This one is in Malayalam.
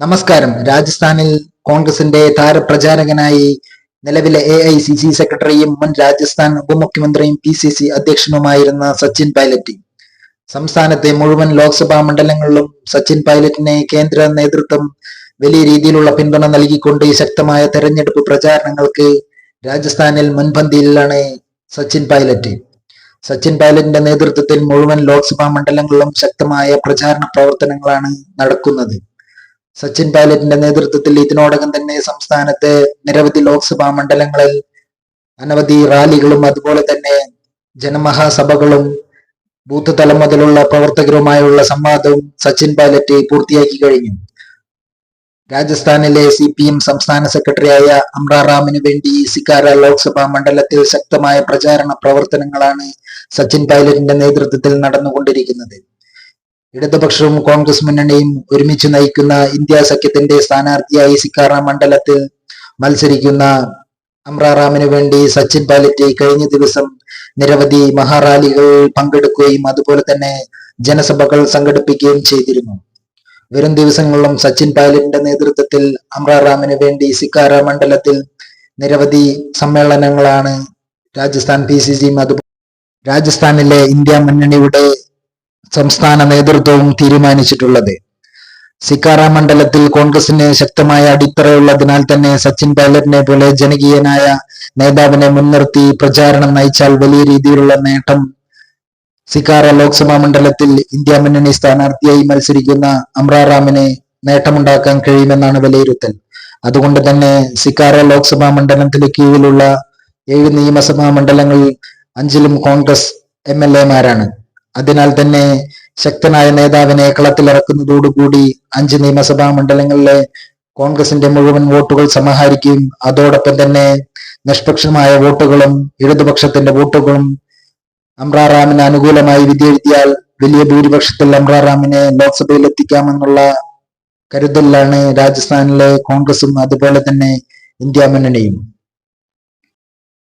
നമസ്കാരം. രാജസ്ഥാനിൽ കോൺഗ്രസിന്റെ താരപ്രചാരകനായി നിലവിലെ എ ഐ സി സി സെക്രട്ടറിയും മുൻ രാജസ്ഥാൻ ഉപമുഖ്യമന്ത്രിയും പി സി സി അധ്യക്ഷനുമായിരുന്ന സച്ചിൻ പൈലറ്റ്. സംസ്ഥാനത്തെ മുഴുവൻ ലോക്സഭാ മണ്ഡലങ്ങളിലും സച്ചിൻ പൈലറ്റിനെ കേന്ദ്ര നേതൃത്വം വലിയ രീതിയിലുള്ള പിന്തുണ നൽകിക്കൊണ്ട് ശക്തമായ തെരഞ്ഞെടുപ്പ് പ്രചാരണങ്ങൾക്ക് രാജസ്ഥാനിൽ മുൻപന്തിയിലാണ് സച്ചിൻ പൈലറ്റ്. സച്ചിൻ പൈലറ്റിന്റെ നേതൃത്വത്തിൽ മുഴുവൻ ലോക്സഭാ മണ്ഡലങ്ങളിലും ശക്തമായ പ്രചാരണ പ്രവർത്തനങ്ങളാണ് നടക്കുന്നത്. സച്ചിൻ പൈലറ്റിന്റെ നേതൃത്വത്തിൽ ഇതിനോടകം തന്നെ സംസ്ഥാനത്തെ നിരവധി ലോക്സഭാ മണ്ഡലങ്ങളിൽ അനവധി റാലികളും അതുപോലെ തന്നെ ജനമഹാസഭകളും ബൂത്ത് തലം മുതലുള്ള പ്രവർത്തകരുമായുള്ള സംവാദവും സച്ചിൻ പൈലറ്റ് പൂർത്തിയാക്കി കഴിഞ്ഞു. രാജസ്ഥാനിലെ സി പി എം സംസ്ഥാന സെക്രട്ടറിയായ അമ്രാറാമിന് വേണ്ടി സിക്കാര ലോക്സഭാ മണ്ഡലത്തിൽ ശക്തമായ പ്രചാരണ പ്രവർത്തനങ്ങളാണ് സച്ചിൻ പൈലറ്റിന്റെ നേതൃത്വത്തിൽ നടന്നുകൊണ്ടിരിക്കുന്നത്. ഇടതുപക്ഷവും കോൺഗ്രസ് മുന്നണിയും ഒരുമിച്ച് നയിക്കുന്ന ഇന്ത്യ സഖ്യത്തിന്റെ സ്ഥാനാർത്ഥിയായി സിക്കാറ മണ്ഡലത്തിൽ മത്സരിക്കുന്ന അമ്രാറാമിന് വേണ്ടി സച്ചിൻ പൈലറ്റ് കഴിഞ്ഞ ദിവസം നിരവധി മഹാറാലികൾ പങ്കെടുക്കുകയും അതുപോലെ തന്നെ ജനസഭകൾ സംഘടിപ്പിക്കുകയും ചെയ്തിരുന്നു. വരും ദിവസങ്ങളിലും സച്ചിൻ പൈലറ്റിന്റെ നേതൃത്വത്തിൽ അമ്രാറാമിന് വേണ്ടി സിക്കാര മണ്ഡലത്തിൽ നിരവധി സമ്മേളനങ്ങളാണ് രാജസ്ഥാൻ പി സി സിയും അതുപോലെ രാജസ്ഥാനിലെ ഇന്ത്യ മുന്നണിയുടെ സംസ്ഥാന നേതൃത്വവും തീരുമാനിച്ചിട്ടുള്ളത്. സിക്കാറ മണ്ഡലത്തിൽ കോൺഗ്രസിന് ശക്തമായ അടിത്തറയുള്ളതിനാൽ തന്നെ സച്ചിൻ പൈലറ്റിനെ പോലെ ജനകീയനായ നേതാവിനെ മുൻനിർത്തി പ്രചാരണം നയിച്ചാൽ വലിയ രീതിയിലുള്ള നേട്ടം സിക്കാറ ലോക്സഭാ മണ്ഡലത്തിൽ ഇന്ത്യ മുന്നണി സ്ഥാനാർത്ഥിയായി മത്സരിക്കുന്ന അമ്രാറാമിന് നേട്ടമുണ്ടാക്കാൻ കഴിയുമെന്നാണ് വിലയിരുത്തൽ. അതുകൊണ്ട് തന്നെ സിക്കാറ ലോക്സഭാ മണ്ഡലത്തിന് കീഴിലുള്ള ഏഴ് നിയമസഭാ മണ്ഡലങ്ങളിൽ അഞ്ചിലും കോൺഗ്രസ് എം എൽ എമാരാണ്. അതിനാൽ തന്നെ ശക്തനായ നേതാവിനെ കളത്തിലിറക്കുന്നതോടുകൂടി അഞ്ച് നിയമസഭാ മണ്ഡലങ്ങളിലെ കോൺഗ്രസിന്റെ മുഴുവൻ വോട്ടുകൾ സമാഹരിക്കുകയും അതോടൊപ്പം തന്നെ നിഷ്പക്ഷമായ വോട്ടുകളും ഇടതുപക്ഷത്തിന്റെ വോട്ടുകളും അമ്രാറാമിന് അനുകൂലമായി വിധിയെഴുതിയാൽ വലിയ ഭൂരിപക്ഷത്തിൽ അമ്രാറാമിനെ ലോക്സഭയിൽ എത്തിക്കാമെന്നുള്ള കരുതലിലാണ് രാജസ്ഥാനിലെ കോൺഗ്രസും അതുപോലെ തന്നെ ഇന്ത്യ മുന്നണിയും.